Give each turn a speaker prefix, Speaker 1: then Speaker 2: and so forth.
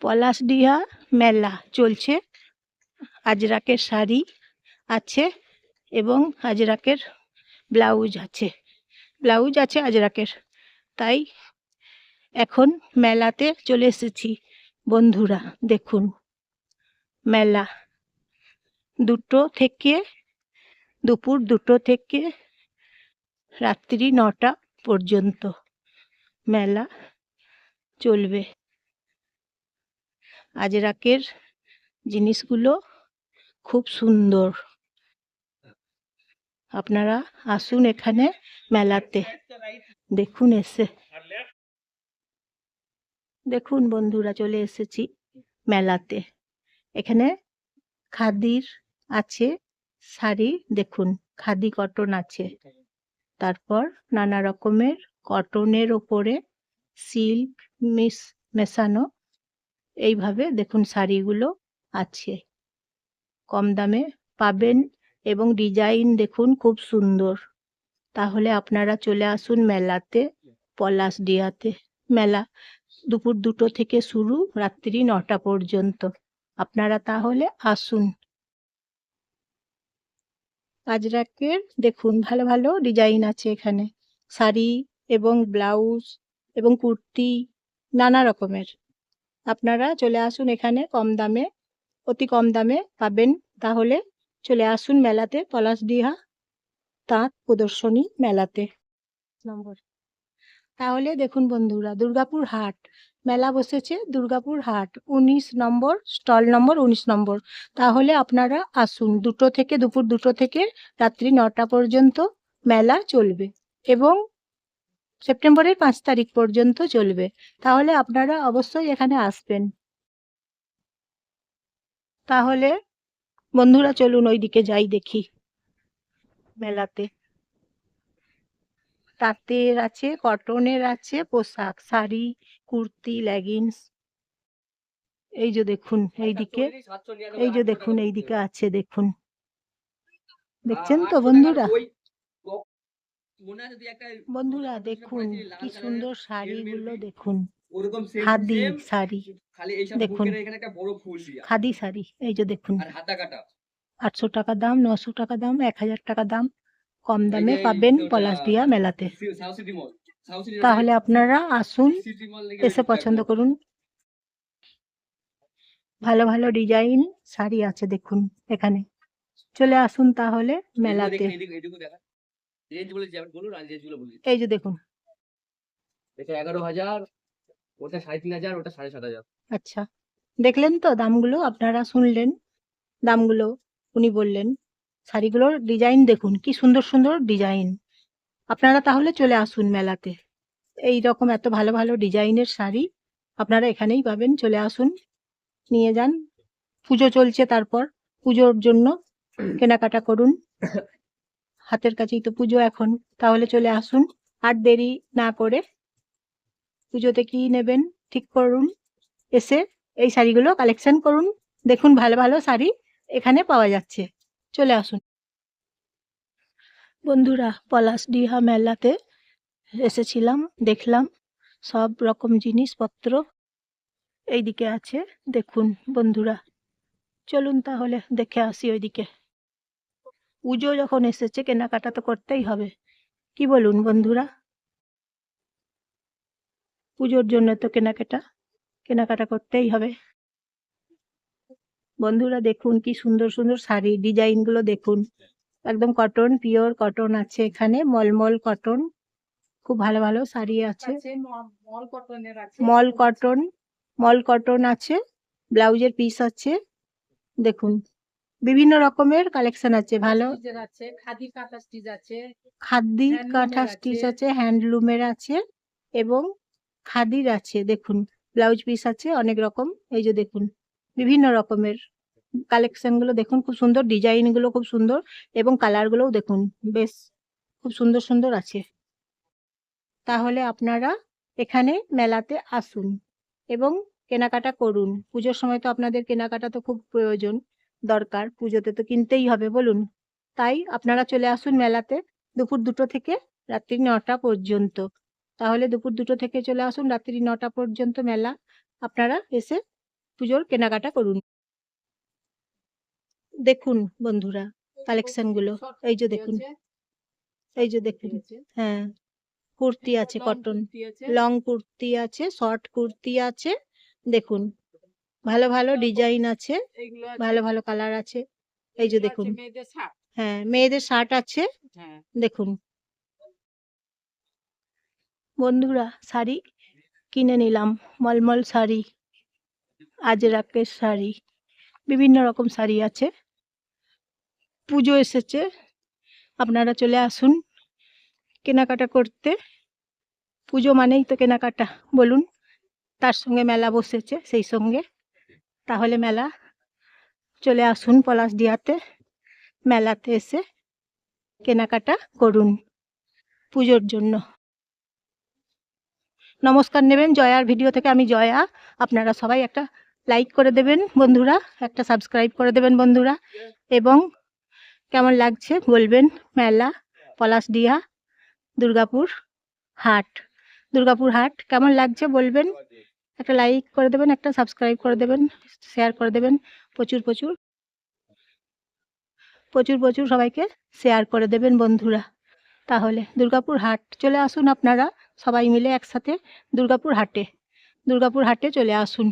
Speaker 1: পলাশডিহা মেলা চলছে। আজরাকের শাড়ি আছে এবং আজরাকের ব্লাউজ আছে। ব্লাউজ আছে আজরাকের। তাই এখন মেলাতে চলে এসেছি বন্ধুরা, দেখুন। মেলা দুটো থেকে, দুপুর দুটো থেকে রাত্রি নটা পর্যন্ত মেলা চলবে। আজরাকের জিনিসগুলো খুব সুন্দর। আপনারা আসুন এখানে মেলাতে। দেখুন এসে। দেখুন বন্ধুরা, চলে এসেছি মেলাতে। এখানে খাদির আছে, শাড়ি দেখুন, খাদি কটন আছে। তারপর নানা রকমের কটনের ওপরে সিল্ক মিস মেশানো এইভাবে দেখুন শাড়িগুলো আছে। কম দামে পাবেন এবং ডিজাইন দেখুন খুব সুন্দর। তাহলে আপনারা চলে আসুন মেলাতে পলাশডিহাতে মেলা দুপুর দুটো থেকে শুরু রাত্রি নটা পর্যন্ত। আপনারা তাহলে আসুন। আজরাকের দেখুন ভালো ভালো ডিজাইন আছে এখানে। শাড়ি এবং ব্লাউজ এবং কুর্তি নানা রকমের। আপনারা চলে আসুন এখানে কম দামে, অতি কম দামে পাবেন। তাহলে চলে আসুন মেলাতে পলাশডিহা তাঁত প্রদর্শনী মেলাতে। নম্বর। তাহলে দেখুন বন্ধুরা, দুর্গাপুর হাট। মেলা বসেছে দুর্গাপুর হাট, উনিশ নম্বর, স্টল নম্বর, উনিশ নম্বর। তাহলে আপনারা আসুন, দুটো থেকে, দুপুর দুটো থেকে রাত্রি নটা পর্যন্ত মেলা চলবে। এবং সেপ্টেম্বরের পাঁচ তারিখ পর্যন্ত চলবে। তাহলে আপনারা অবশ্যই এখানে আসবেন। তাহলে বন্ধুরা, চলুন ওইদিকে যাই দেখি মেলাতে। তাঁতের আছে, কটনের আছে, পোশাক, শাড়ি, কুর্তি, লেগিংস। এই যে দেখুন, এইদিকে, এই যে দেখুন, এইদিকে আছে, দেখুন। দেখছেন তো বন্ধুরা? বন্ধুরা দেখুন কি সুন্দর শাড়িগুলো দেখুন।
Speaker 2: ওরকম
Speaker 1: খাদি শাড়ি।
Speaker 2: খালি
Speaker 1: দেখুন।
Speaker 2: এখানে একটা বড় ফুল দিয়া।
Speaker 1: খাদি শাড়ি এই যে দেখুন।
Speaker 2: আর হাতা কাটা
Speaker 1: আটশো টাকা দাম নশো টাকা দাম এক হাজার টাকা দাম। কম দামে পাবেন পলাশডিহা মেলাতে। তাহলে আপনারা আসুন এসে পছন্দ করুন। ভালো ভালো ডিজাইন শাড়ি আছে দেখুন এখানে। চলে আসুন তাহলে মেলাতে
Speaker 2: দেখেন, এদিকে এদিকে দেখা রেঞ্জ বলুন আর রেঞ্জগুলো
Speaker 1: এই যে দেখুন।
Speaker 2: এটা এগারো হাজার ওটা সাড়ে তিন হাজার ওটা সাড়ে সাত হাজার।
Speaker 1: আচ্ছা। দেখলেন তো দামগুলো আপনারা শুনলেন দামগুলো উনি বললেন শাড়িগুলোর ডিজাইন দেখুন কি সুন্দর সুন্দর ডিজাইন আপনারা তাহলে চলে আসুন মেলাতে। এই রকম এত ভালো ভালো ডিজাইনের শাড়ি আপনারা এখানেই পাবেন চলে আসুন নিয়ে যান। পুজো চলছে তারপর পুজোর জন্য কেনাকাটা করুন। হাতের কাছেই তো পুজো এখন, তাহলে চলে আসুন। আর দেরি না করে পুজোতে কি নেবেন ঠিক করুন। এসে এই শাড়িগুলো কালেকশন করুন। দেখুন ভালো ভালো শাড়ি এখানে পাওয়া যাচ্ছে। চলে আসুন। বন্ধুরা, পলাশ ডিহা মেলাতে এসেছিলাম, দেখলাম সব রকম জিনিসপত্র এইদিকে আছে। দেখুন বন্ধুরা, চলুন তাহলে দেখে আসি ওইদিকে। পুজো যখন এসেছে কেনাকাটা তো করতেই হবে। কি বলুন বন্ধুরা? পুজোর জন্য তো কেনাকাটা কেনাকাটা করতেই হবে। বন্ধুরা দেখুন কি সুন্দর সুন্দর শাড়ি ডিজাইনগুলো দেখুন। একদম কটন পিওর কটন আছে এখানে মলমল কটন। খুব ভালো ভালো শাড়ি আছে।
Speaker 3: মল আছে।
Speaker 1: মল কটন মল কটন আছে ব্লাউজের পিস আছে। দেখুন বিভিন্ন রকমের কালেকশন আছে ভালো।
Speaker 3: আছে খাদি কাঁথা স্টিচ আছে।
Speaker 1: খাদি কাঁথা
Speaker 3: এর
Speaker 1: স্টিচ
Speaker 3: আছে।
Speaker 1: আছে হ্যান্ডলুমের আছে এবং খাদির আছে দেখুন। ব্লাউজ পিস আছে অনেক রকম। এই যে দেখুন বিভিন্ন রকমের কালেকশনগুলো দেখুন খুব সুন্দর। ডিজাইনগুলো খুব সুন্দর এবং কালার গুলোও দেখুন বেশ খুব সুন্দর সুন্দর আছে। তাহলে আপনারা এখানে মেলাতে আসুন এবং কেনাকাটা করুন। পুজোর সময় তো আপনাদের কেনাকাটা তো খুব প্রয়োজন। দরকার পুজোতে তো কিনতেই হবে বলুন। তাই আপনারা চলে আসুন মেলাতে দুপুর দুটো থেকে রাত্রি নটা পর্যন্ত। তাহলে দুপুর দুটো থেকে চলে আসুন রাত্রি নটা পর্যন্ত মেলা। আপনারা এসে পুজোর কেনাকাটা করুন। দেখুন বন্ধুরা কালেকশনগুলো এই যে দেখুন। এই যে দেখুন। হ্যাঁ। কুর্তি আছে কটন। লং কুর্তি আছে শর্ট কুর্তি আছে। দেখুন। ভালো ভালো ডিজাইন আছে ভালো ভালো কালার আছে। এই যে দেখুন। হ্যাঁ মেয়েদের শার্ট আছে।
Speaker 3: হ্যাঁ।
Speaker 1: দেখুন। বন্ধুরা শাড়ি কিনে নিলাম মলমল শাড়ি আজরাকের শাড়ি বিভিন্ন রকম শাড়ি আছে। পুজো এসেছে। আপনারা চলে আসুন কেনাকাটা করতে। পুজো মানেই তো কেনাকাটা বলুন। তার সঙ্গে মেলা বসেছে সেই সঙ্গে। তাহলে মেলা, চলে আসুন পলাশ পলাশডিহাতে মেলাতে এসে কেনাকাটা করুন পুজোর জন্য। নমস্কার নেবেন জয়ার ভিডিও থেকে আমি জয়া। আপনারা সবাই একটা লাইক করে দেবেন বন্ধুরা, একটা সাবস্ক্রাইব করে দেবেন বন্ধুরা। এবং কেমন লাগছে বলবেন মেলা, পলাশ পলাশডিহা দুর্গাপুর হাট। দুর্গাপুর হাট কেমন লাগছে বলবেন? একটা লাইক করে দেবেন, একটা সাবস্ক্রাইব করে দেবেন শেয়ার করে দেবেন, প্রচুর প্রচুর। প্রচুর প্রচুর সবাইকে শেয়ার করে দেবেন বন্ধুরা। তাহলে দুর্গাপুর হাট চলে আসুন আপনারা সবাই মিলে একসাথে দুর্গাপুর হাটে। দুর্গাপুর হাটে চলে আসুন।